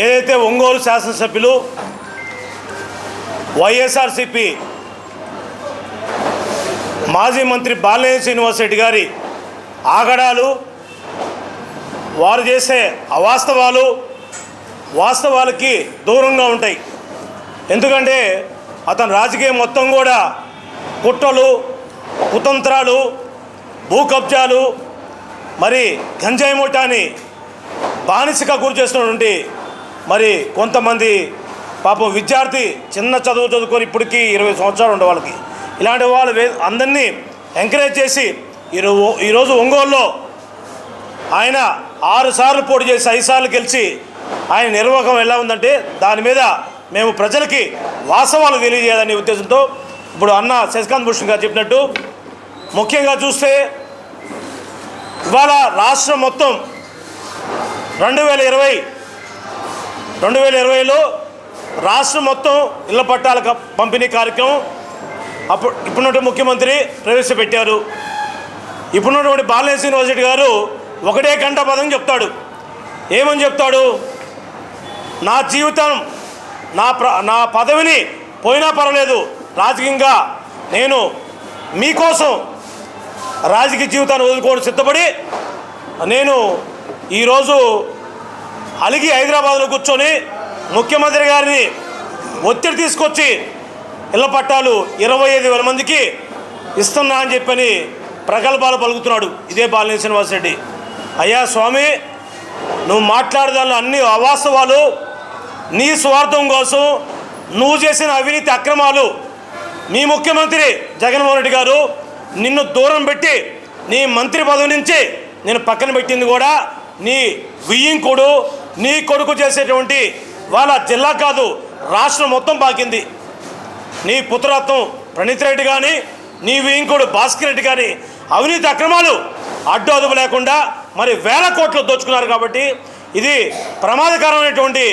ఏదైతే ఒంగోలు శాసనసభ్యులు వైఎస్ఆర్సిపి మాజీ మంత్రి బాలినేని శ్రీనివాసరెడ్డి గారి ఆగడాలు వారు చేసే అవాస్తవాలు వాస్తవాలకి దూరంగా ఉంటాయి. ఎందుకంటే అతని రాజకీయం మొత్తం కూడా కుట్రలు కుతంత్రాలు భూ కబ్జాలు మరి గంజాయి ముఠాని బానిసగా గురి చేస్తున్నటువంటి మరి కొంతమంది పాపం విద్యార్థి చిన్న చదువు చదువుకొని ఇప్పటికీ ఇరవై సంవత్సరాలు ఉండే వాళ్ళకి. ఇలాంటి వాళ్ళు అందరినీ ఎంకరేజ్ చేసి ఈరోజు ఈరోజు ఒంగోలులో ఆయన ఆరు సార్లు పోటీ చేసి ఐదు సార్లు గెలిచి ఆయన నిర్వాహకం ఎలా ఉందంటే దాని మీద మేము ప్రజలకి వాస్తవాలు తెలియజేయాలనే ఉద్దేశంతో ఇప్పుడు అన్న శశికాంత్ భూషణ్ గారు చెప్పినట్టు ముఖ్యంగా చూస్తే ఇవాళ రాష్ట్రం మొత్తం రెండు వేల ఇరవై రెండు వేల ఇరవైలో రాష్ట్రం మొత్తం ఇళ్ళ పట్టాల క- పంపిణీ కార్యక్రమం అప్పుడు ఇప్పుడున్నటువంటి ముఖ్యమంత్రి ప్రవేశపెట్టారు. ఇప్పుడున్నటువంటి బాలినేని యూనివర్సిటీ గారు ఒకటే గంట పదం చెప్తాడు. ఏమని చెప్తాడు? నా జీవితం నా ప్ర నా పదవిని పోయినా పర్వాలేదు. రాజకీయంగా నేను మీకోసం రాజకీయ జీవితాన్ని వదులుకోవడం సిద్ధపడి నేను ఈరోజు అలిగి హైదరాబాద్లో కూర్చొని ముఖ్యమంత్రి గారిని ఒత్తిడి తీసుకొచ్చి ఇళ్ళ పట్టాలు ఇరవై ఐదు వేల మందికి ఇస్తున్నా అని చెప్పని ప్రగల్భాలు పలుకుతున్నాడు ఇదే బాలినేని శ్రీనివాసరెడ్డి. అయ్యా స్వామి నువ్వు మాట్లాడదాన్ని అన్ని అవాస్తవాలు నీ స్వార్థం కోసం నువ్వు చేసిన అవినీతి అక్రమాలు. నీ ముఖ్యమంత్రి జగన్మోహన్ రెడ్డి గారు నిన్ను దూరం పెట్టి నీ మంత్రి పదవి నుంచి నేను పక్కన పెట్టింది కూడా నీ వియ్యంకుడు నీ కొడుకు చేసేటువంటి వాళ్ళ జిల్లా కాదు రాష్ట్రం మొత్తం పాకింది. నీ పుత్రరత్నం ప్రణీత్ రెడ్డి కానీ నీ ఇంకోడు భాస్కర్ రెడ్డి కానీ అవినీతి అక్రమాలు అడ్డు అదుపు లేకుండా మరి వేల కోట్లు దోచుకున్నారు కాబట్టి ఇది ప్రమాదకరమైనటువంటి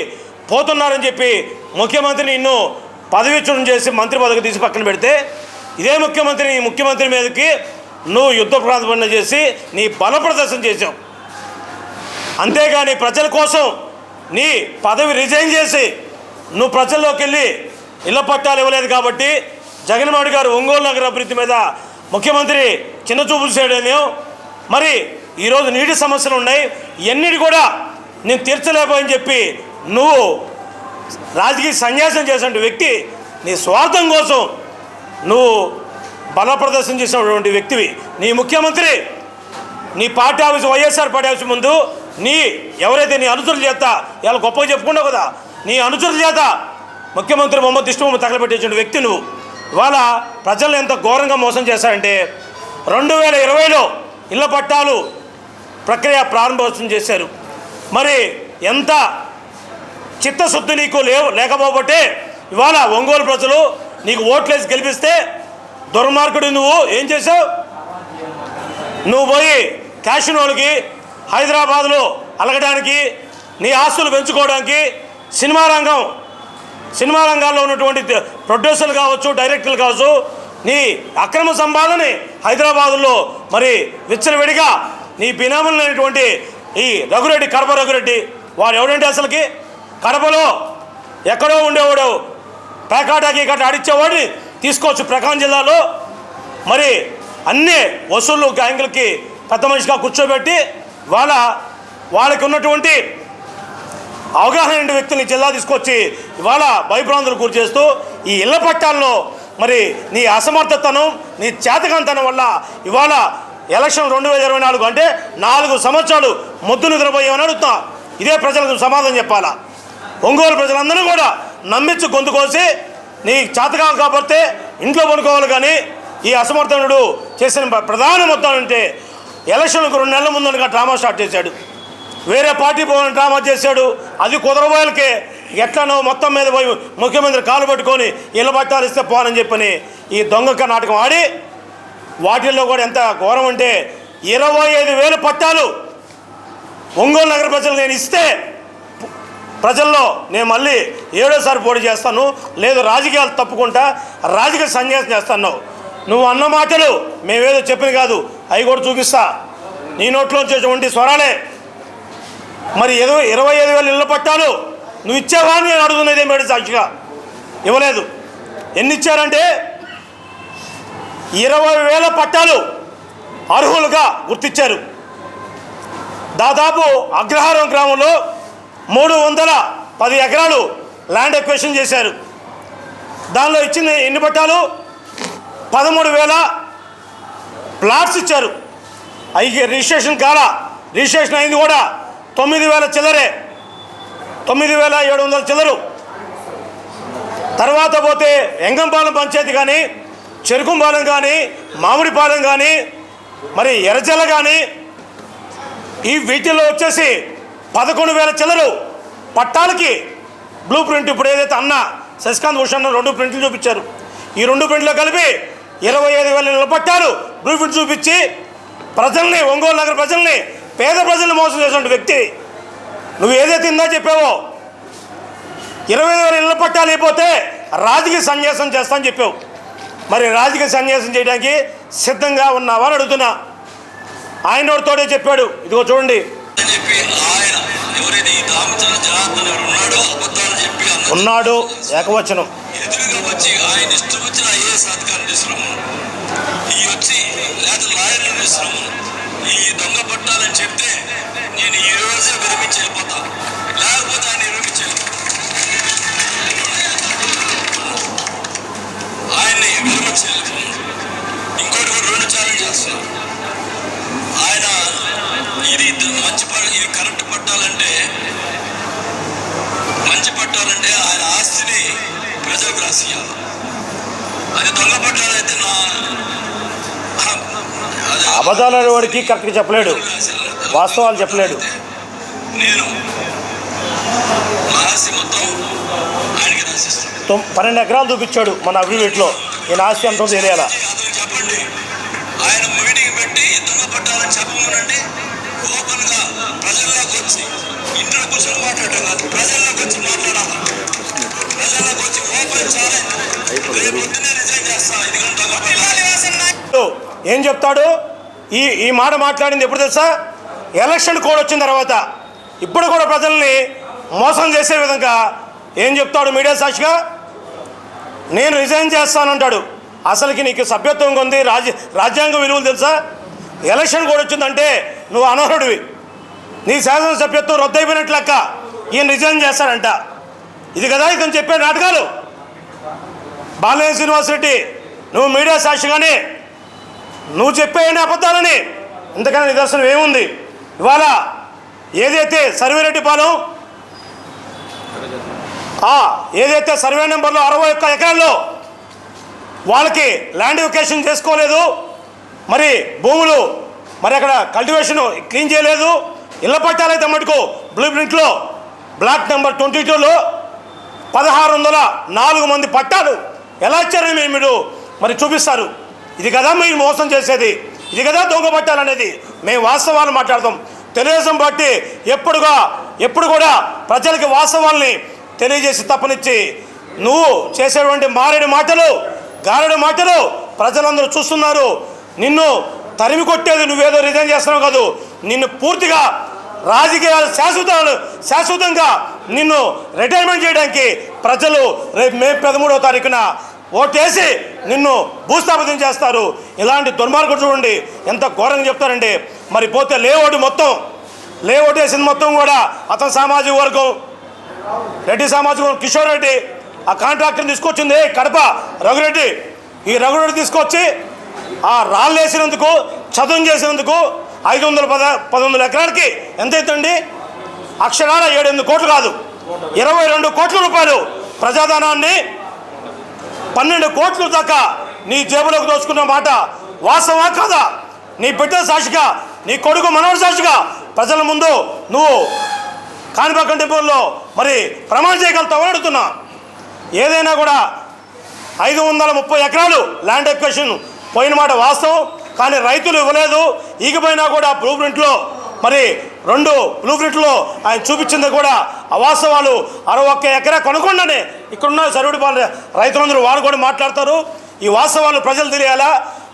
పోతున్నారని చెప్పి ముఖ్యమంత్రి నిన్ను పదవిచ్యుతం చేసి మంత్రి పదవి తీసి పక్కన పెడితే ఇదే ముఖ్యమంత్రి ముఖ్యమంత్రి మీదకి నువ్వు యుద్ధ ప్రాతిపదిక చేసి నీ బల ప్రదర్శన చేసావు అంతేగాని ప్రజల కోసం నీ పదవి రిజైన్ చేసి నువ్వు ప్రజల్లోకి వెళ్ళి ఇళ్ళ పట్టాలు ఇవ్వలేదు కాబట్టి జగన్మోహన్ గారు ఒంగోలు నగర అభివృద్ధి మీద ముఖ్యమంత్రి చిన్న చూపులు చేయడం మరి ఈరోజు నీటి సమస్యలు ఉన్నాయి. ఇవన్నిటి కూడా నేను తీర్చలేకపోయని చెప్పి నువ్వు రాజకీయ సన్యాసం చేసినటువంటి వ్యక్తి నీ స్వార్థం కోసం నువ్వు బల ప్రదర్శన చేసినటువంటి వ్యక్తివి. నీ ముఖ్యమంత్రి నీ party office YSR party office ముందు నీ ఎవరైతే నీ అనుచరుల చేత ఇలా గొప్పగా చెప్పుకున్నావు కదా నీ అనుచరుల చేత ముఖ్యమంత్రి మొహమ్మద్ ఇష్టం తగలబెట్టించిన వ్యక్తి నువ్వు. ఇవాళ ప్రజలను ఎంత ఘోరంగా మోసం చేశారంటే రెండు వేల ఇరవైలో ఇళ్ళ పట్టాలు ప్రక్రియ ప్రారంభోత్సవం చేశారు. మరి ఎంత చిత్తశుద్ధి నీకు లేవు లేకపోబట్టే ఇవాళ ఒంగోలు ప్రజలు నీకు ఓట్లేసి గెలిపిస్తే దుర్మార్గుడు నువ్వు. ఏం చేసావు నువ్వు పోయి క్యాషినోలకి హైదరాబాద్లో అలగడానికి నీ ఆస్తులు పెంచుకోవడానికి సినిమా రంగం సినిమా రంగాల్లో ఉన్నటువంటి ప్రొడ్యూసర్లు కావచ్చు డైరెక్టర్లు కావచ్చు నీ అక్రమ సంపాదనని హైదరాబాదులో మరి విచ్చలవిడిగా నీ బినాములైనటువంటి ఈ రఘురెడ్డి కడప రఘురెడ్డి వాడు ఎవడంటే అసలుకి? కడపలో ఎక్కడో ఉండేవాడు పేకాటాకి గట్ట ఆడిచ్చేవాడిని తీసుకోవచ్చు ప్రకాశం జిల్లాలో. మరి అన్ని వసూళ్ళు గ్యాంగులకి పెద్ద మనిషిగా కూర్చోబెట్టి వాళ్ళ వాళ్ళకి ఉన్నటువంటి అవగాహన ఉండే వ్యక్తుల్ని జిల్లా తీసుకొచ్చి ఇవాళ భయభ్రాంతులు గురి చేస్తూ ఈ ఇళ్ళ పట్టాల్లో మరి నీ అసమర్థతనం నీ చేతకంతనం వల్ల ఇవాళ ఎలక్షన్ రెండు వేల ఇరవై నాలుగు అంటే నాలుగు సంవత్సరాలు మొద్దు నిద్రపోయామని అడుగుతా ఇదే ప్రజలకు సమాధానం చెప్పాలా? ఒంగోలు ప్రజలందరూ కూడా నమ్మించి గొంతు కోసి నీ చేతకాలు కాకపోతే ఇంట్లో పనుకోవాలి కానీ ఈ అసమర్థనుడు చేసిన ప్రధాన మొత్తం అంటే ఎలక్షన్కు రెండు నెలల ముందనగా డ్రామా స్టార్ట్ చేశాడు. వేరే పార్టీ పోవాలని డ్రామా చేశాడు. అది కుదరబోయలకే ఎట్లనో మొత్తం మీద పోయి ముఖ్యమంత్రి కాలు పట్టుకొని ఇళ్ళ పట్టాలు ఇస్తే పోనని చెప్పని ఈ దొంగక నాటకం ఆడి వాటిల్లో కూడా ఎంత ఘోరం అంటే ఇరవై ఐదు వేల పట్టాలు ఒంగోలు నగర ప్రజలు నేను ఇస్తే ప్రజల్లో నేను మళ్ళీ ఏడోసారి పోటీ చేస్తాను. లేదు రాజకీయాలు తప్పుకుంటా రాజకీయ సన్యాసం చేస్తాను. నువ్వు అన్న మాటలు మేమేదో చెప్పిన కాదు. అవి కూడా చూపిస్తా. నీ నోట్లో వచ్చేటువంటి స్వరాలే. మరి ఏదో ఇరవై ఐదు వేల ఇళ్ళ పట్టాలు నువ్వు ఇచ్చావా అని నేను అడుగుతున్నది మేడం సాక్షిగా? ఇవ్వలేదు. ఎన్ని ఇచ్చారంటే ఇరవై వేల పట్టాలు అర్హులుగా గుర్తించారు దాదాపు అగ్రహారం గ్రామంలో మూడు వందల పది ఎకరాలు ల్యాండ్ ఎక్వేషన్ చేశారు. దానిలో ఇచ్చిన ఎన్ని పట్టాలు? పదమూడు వేల ప్లాట్స్ ఇచ్చారు. అవి రిజిస్ట్రేషన్ కాల రిజిస్ట్రేషన్ అయింది కూడా తొమ్మిది వేల చిల్లరే. తొమ్మిది వేల ఏడు వందల చిల్లరు. తర్వాత పోతే ఎంగంపాలెం పంచాయతీ కానీ చెరుకుంపాలెం కానీ మామిడిపాలెం కానీ మరి ఎర్రజల్ల కానీ ఈ వీటిలో వచ్చేసి పదకొండు వేల చిల్లరు పట్టాలకి. బ్లూ ప్రింట్ ఇప్పుడు ఏదైతే అన్న శశికాంత్ భూషణ్ రెండు ప్రింట్లు చూపించారు. ఈ రెండు ప్రింట్లో కలిపి ఇరవై ఐదు వేల ఇళ్ళ పట్టాలు బ్లూ ప్రింట్ చూపించి ప్రజల్ని ఒంగోలు నగర ప్రజల్ని పేద ప్రజల్ని మోసం చేసిన వ్యక్తి. నువ్వు ఏదైతే ఇందా చెప్పావో ఇరవై వేల ఇళ్ళ పట్టాలు అయిపోతే రాజకీయ సన్యాసం చేస్తా అని చెప్పావు. మరి రాజకీయ సన్యాసం చేయడానికి సిద్ధంగా ఉన్నావా అని అడుగుతున్నా. ఆయన తోడే చెప్పాడు. ఇదిగో చూడండి. ఉన్నాడు ఏకవచనం. ఎదురుగా వచ్చి ఈ వచ్చి లేదా లాయర్లు తీసుకురాము ఈ దొంగ పట్టాలని చెప్తే నేను ఈ రోజే విరమించి వెళ్ళిపోతా. లేకపోతే ఆయన విరమించాను ఆయన్ని విరమించి వెళ్ళిపోను ఇంకోటి కూడా రెండు ఛాలెంజ్ చేస్తున్నా. ఆయన ఇది మంచి ప- ఇది కరెక్ట్ పట్టాలంటే మంచి పట్టాలంటే ఆయన ఆస్తిని ప్రజలకు రాసియాలి అది దొంగ పట్టాలైతే నా అది అబద్ధాలు వాడికి కరెక్ట్గా చెప్పలేడు. వాస్తవాలు చెప్పలేడు. పన్నెండు ఎకరాలు చూపించాడు మన అభివృద్ధిలో ఈయన ఆస్తి ఎంతో తెలియాలా? ప్రజల్లోకి వచ్చి ప్రజల్లోకి మాట్లాడాలి? ప్రజల్లోకి వచ్చి ఓపెన్ ఛాలెంజ్ ఏం చెప్తాడు? ఈ ఈ మాట మాట్లాడింది ఎప్పుడు తెలుసా? ఎలక్షన్ కోడ్ వచ్చిన తర్వాత. ఇప్పుడు కూడా ప్రజల్ని మోసం చేసే విధంగా ఏం చెప్తాడు మీడియా సాక్షిగా? నేను రిజైన్ చేస్తానంటాడు. అసలుకి నీకు సభ్యత్వం ఉంది రాజ్య రాజ్యాంగ విలువలు తెలుసా? ఎలక్షన్ కోడ్ వచ్చిందంటే నువ్వు అనర్హుడివి. నీ శాసనసభ్యత్వం రద్దయిపోయినట్లు లెక్క. ఈయన రిజైన్ చేస్తాడంట. ఇది కదా ఇతను చెప్పే నాటకాలు? బాలయ్య శ్రీనివాసరెడ్డి నువ్వు మీడియా సాక్షిగానే నువ్వు చెప్పే అబద్ధాలని ఇంతకన్నా నిదర్శనం ఏముంది? ఇవాళ ఏదైతే సర్వేరెడ్డి పాలెం ఏదైతే సర్వే నెంబర్లో అరవై ఒక్క ఎకరాల్లో వాళ్ళకి ల్యాండ్ వెకేషన్ చేసుకోలేదు మరి భూములు మరి అక్కడ కల్టివేషన్ క్లీన్ చేయలేదు ఇళ్ళ పట్టాలైతే మటుకు బ్లూ ప్రింట్లో బ్లాక్ నెంబర్ ట్వంటీ టూలో పదహారు వందల నాలుగు మంది పట్టాలు ఎలా ఇచ్చారని మీరు? మరి చూపిస్తారు. ఇది కదా మీరు మోసం చేసేది. ఇది కదా దొంగబట్టాలనేది మేము వాస్తవాలు మాట్లాడతాం. తెలుగుదేశం పార్టీ ఎప్పుడుగా ఎప్పుడు కూడా ప్రజలకి వాస్తవాల్ని తెలియజేసి తప్పనిచ్చి నువ్వు చేసేటువంటి మారేడు మాటలు గారెడు మాటలు ప్రజలందరూ చూస్తున్నారు. నిన్ను తరిమి కొట్టేది నువ్వేదో రిజైన్ చేస్తున్నావు కాదు. నిన్ను పూర్తిగా రాజకీయాలు శాశ్వతాలు శాశ్వతంగా నిన్ను రిటైర్మెంట్ చేయడానికి ప్రజలు రేపు మే పదమూడవ తారీఖున ఓటేసి నిన్ను భూస్థాపితం చేస్తారు. ఇలాంటి దుర్మార్గుడు చూడండి ఎంత ఘోరంగా చెప్తారండి. మరి పోతే లేఓటు మొత్తం. లేఓటు వేసింది మొత్తం కూడా అతని సామాజిక వర్గం. రెడ్డి సామాజిక వర్గం కిషోర్ రెడ్డి. ఆ కాంట్రాక్టర్ని తీసుకొచ్చింది కడప రఘురెడ్డి ఈ రఘురెడ్డి తీసుకొచ్చి ఆ రాళ్ళు వేసినందుకు చదువు చేసినందుకు ఐదు వందల పద పదొందల ఎకరాలకి ఎంత అవుతుంది అక్షరాల ఏడు ఎనిమిది కోట్లు కాదు. ఇరవై రెండు కోట్ల రూపాయలు ప్రజాధనాన్ని పన్నెండు కోట్ల దాకా నీ జేబులోకి దోచుకున్న మాట వాస్తవా కాదా? నీ బిడ్డ సాక్షిగా నీ కొడుకు మనవడు సాక్షిగా ప్రజల ముందు నువ్వు కాణిపాకం టెంపుల్లో మరి ప్రమాణం చేయగలుగుతావు అడుగుతున్నా. ఏదైనా కూడా ఐదు వందల ముప్పై ఎకరాలు ల్యాండ్ ఎక్వేషన్ పోయిన మాట వాస్తవం కానీ రైతులు ఇవ్వలేదు. ఈగిపోయినా కూడా బ్లూ ప్రింట్లో మరి రెండు బ్లూ ప్రింట్లో ఆయన చూపించింది కూడా అవాస్తవాలు అరవై ఒక్క ఎకరా కొనుక్కుండానే ఇక్కడున్న సర్వుడి పాలు రైతులందరూ వారు కూడా మాట్లాడతారు. ఈ వాస్తవాలు ప్రజలు తెలియాలా?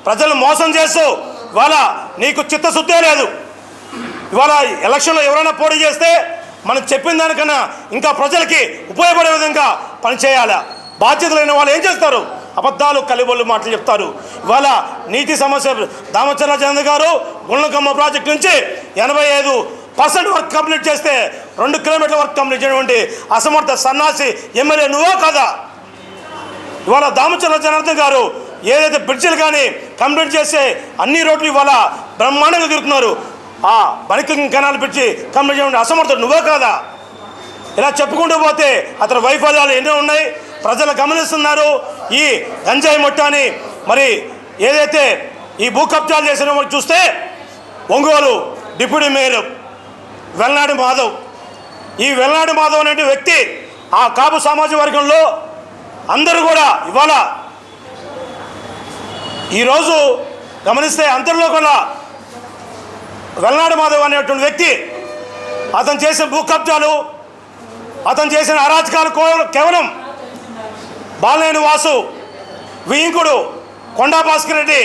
ప్రజలు మోసం చేస్తూ ఇవాళ నీకు చిత్తశుద్ధే లేదు. ఇవాళ ఎలక్షన్లో ఎవరైనా పోటీ చేస్తే మనం చెప్పిన దానికన్నా ఇంకా ప్రజలకి ఉపయోగపడే విధంగా పనిచేయాలా? బాధ్యతలైన వాళ్ళు ఏం చేస్తారు? అబద్ధాలు కలిబోళ్ళు మాటలు చెప్తారు. ఇవాళ నీటి సమస్య దామచర్ల చంద్ర గారు గుండ్లకమ్మ ప్రాజెక్ట్ నుంచి ఎనభై ఐదు పర్సెంట్ వర్క్ కంప్లీట్ చేస్తే రెండు కిలోమీటర్ల వర్క్ కంప్లీట్ చేయటువంటి అసమర్థ సన్నాసి ఎమ్మెల్యే నువ్వో కదా? ఇవాళ దామచర్ల జనార్దన్ గారు ఏదైతే బ్రిడ్జిలు కానీ కంప్లీట్ చేసే అన్ని రోడ్లు ఇవాళ బ్రహ్మాండంగా తిరుగుతున్నారు. ఆ బనికింగ్ కెనాల్ బ్రిడ్జి కంప్లీట్ చేయడం అసమర్థుడు నువ్వే కాదా? ఇలా చెప్పుకుంటూ పోతే అతని వైఫల్యాలు ఎన్నో ఉన్నాయి. ప్రజలు గమనిస్తున్నారు ఈ గంజాయి మొట్టాన్ని. మరి ఏదైతే ఈ భూ కబ్జాలు చేసిన చూస్తే ఒంగోలు డిప్యూటీ మేయర్ వెల్నాడి మాధవ్. ఈ వెల్నాడి మాధవ్ అనే వ్యక్తి ఆ కాపు సామాజిక వర్గంలో అందరూ కూడా ఇవాళ ఈరోజు గమనిస్తే అందరిలో కూడా వెల్నాడు మాధవ్ అనేటువంటి వ్యక్తి అతను చేసిన భూ కబ్జాలు అతను చేసిన అరాచకాలు కేవలం బాలనేని వాసు వియింకుడు కొండా భాస్కర్ రెడ్డి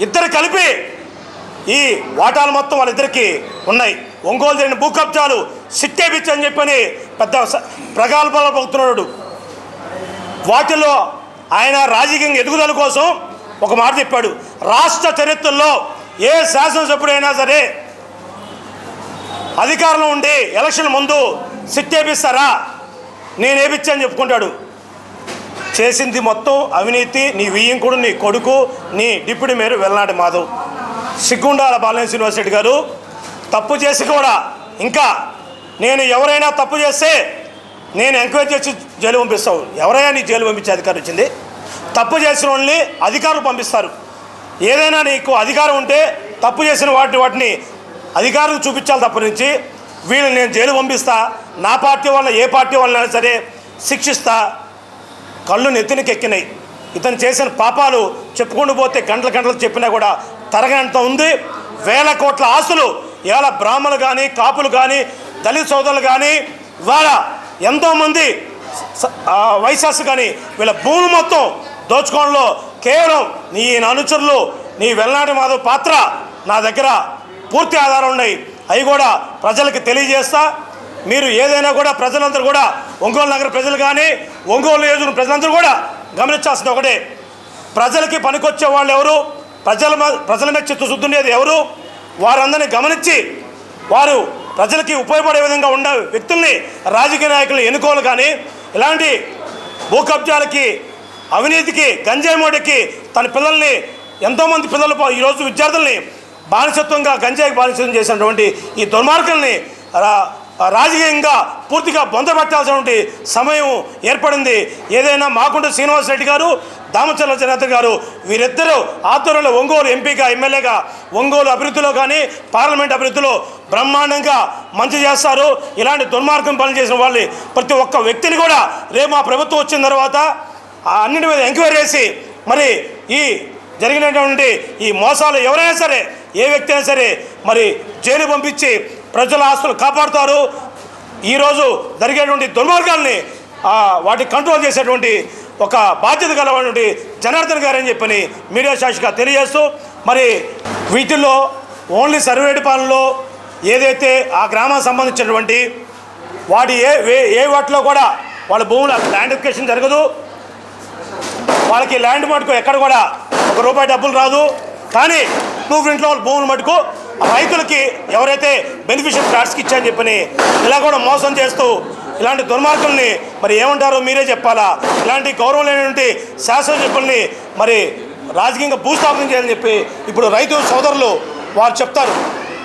ఇద్దరు కలిపి ఈ వాటాలు మొత్తం వాళ్ళిద్దరికి ఉన్నాయి. ఒంగోలు జరిగిన భూ కబ్జాలు సిట్టేపిచ్చు అని చెప్పని పెద్ద స- ప్రగల్భాలు పొగుతున్నాడు వాటిల్లో ఆయన రాజకీయంగా ఎదుగుదల కోసం ఒక మాట చెప్పాడు. రాష్ట్ర చరిత్రలో ఏ శాసనసభ్యుడైనా సరే అధికారంలో ఉండి ఎలక్షన్ ముందు సిట్టేపిస్తారా నేను అని చెప్పుకుంటాడు. చేసింది మొత్తం అవినీతి నీ వియ్యంకుడు నీ కొడుకు నీ డిప్యూటీ మేయర్ వెల్నాటి మాధవ్. సిగ్గుండాల బాలనేని శ్రీనివాసరెడ్డి గారు తప్పు చేసి కూడా ఇంకా నేను ఎవరైనా తప్పు చేస్తే నేను ఎంక్వైరీ చేసి జైలు పంపిస్తావు. ఎవరైనా నీ జైలు పంపించే అధికారం వచ్చింది. తప్పు చేసిన వాళ్ళని అధికారులు పంపిస్తారు. ఏదైనా నీకు అధికారం ఉంటే తప్పు చేసిన వాటి వాటిని అధికారులు చూపించాలి తప్ప నుంచి వీళ్ళని నేను జైలు పంపిస్తా. నా పార్టీ వల్ల ఏ పార్టీ వాళ్ళైనా సరే శిక్షిస్తా. కళ్ళు నెత్తినకెక్కినాయి. ఇతను చేసిన పాపాలు చెప్పుకుంటూ పోతే గంటల గంటలు చెప్పినా కూడా తరగనంత ఉంది. వేల కోట్ల ఆస్తులు ఇవాళ బ్రాహ్మణులు కానీ కాపులు కానీ దళిత సోదరులు కానీ ఇవాళ ఎంతోమంది వైశాస్ కానీ వీళ్ళ భూములు మొత్తం దోచుకోవడంలో కేవలం నీ అనుచరులు నీ వెల్నాటి మాధవ్ పాత్ర నా దగ్గర పూర్తి ఆధారం ఉన్నాయి. అవి కూడా ప్రజలకు తెలియజేస్తా. మీరు ఏదైనా కూడా ప్రజలందరూ కూడా ఒంగోలు నగర ప్రజలు కానీ ఒంగోలు నియోజకవర్గం ప్రజలందరూ కూడా గమనించాల్సింది ఒకటే. ప్రజలకి పనికొచ్చే వాళ్ళు ఎవరు? ప్రజల మ- ప్రజల మీద చిత్తశుద్ధి ఉండేది ఎవరు? వారందరినీ గమనించి వారు ప్రజలకి ఉపయోగపడే విధంగా ఉన్న వ్యక్తుల్ని రాజకీయ నాయకులు ఎన్నుకోవాలి కానీ ఇలాంటి భూకబ్జాలకి అవినీతికి గంజాయి మోడికి తన పిల్లల్ని ఎంతోమంది పిల్లలు ఈరోజు విద్యార్థుల్ని బానిసత్వంగా గంజాయికి బానిసత్వం చేసినటువంటి ఈ దుర్మార్గుల్ని రా- రాజకీయంగా పూర్తిగా బొందపెట్టాల్సినటువంటి సమయం ఏర్పడింది. ఏదైనా మాకుంట శ్రీనివాస్ రెడ్డి గారు దామచర్ల జనార్దన్ గారు వీరిద్దరూ ఆధ్వర్యంలో ఒంగోలు ఎంపీగా ఎమ్మెల్యేగా ఒంగోలు అభివృద్ధిలో కానీ పార్లమెంట్ అభివృద్ధిలో బ్రహ్మాండంగా మంచి చేస్తారు. ఇలాంటి దుర్మార్గం పనిచేసిన వాళ్ళు వాళ్ళని ప్రతి ఒక్క వ్యక్తిని కూడా రేపు మా ప్రభుత్వం వచ్చిన తర్వాత ఆ అన్నిటి మీద ఎంక్వైరీ చేసి మరి ఈ జరిగినటువంటి ఈ మోసాలు ఎవరైనా సరే ఏ వ్యక్తి అయినా సరే మరి జైలు పంపించి ప్రజల ఆస్తులు కాపాడుతారు. ఈరోజు జరిగేటువంటి దుర్మార్గాల్ని ఆ, వాటి కంట్రోల్ చేసేటువంటి ఒక బాధ్యత గలటువంటి జనార్దన్ గారు అని చెప్పని మీడియా సాక్షిగా తెలియజేస్తూ మరి వీటిల్లో ఓన్లీ సర్వేడి పాలనలో ఏదైతే ఆ గ్రామానికి సంబంధించినటువంటి వాటి ఏ ఏ- ఏ వాటిలో కూడా వాళ్ళ భూముల ల్యాండ్ ఎడ్యుకేషన్ జరగదు. వాళ్ళకి ల్యాండ్ మటుకు ఎక్కడ కూడా ఒక రూపాయి డబ్బులు రాదు. కానీ టూ ఇంట్లో వాళ్ళ భూములు మటుకు రైతులకి ఎవరైతే బెనిఫిషియల్ కార్డ్స్కి ఇచ్చారని చెప్పని ఇలా కూడా మోసం చేస్తూ ఇలాంటి దుర్మార్గుల్ని మరి ఏమంటారో మీరే చెప్పాలా? ఇలాంటి గౌరవం లేనటువంటి శాసనసభ్యుల్ని మరి రాజకీయంగా భూస్థాపన చేయాలని చెప్పి ఇప్పుడు రైతు సోదరులు వారు చెప్తారు.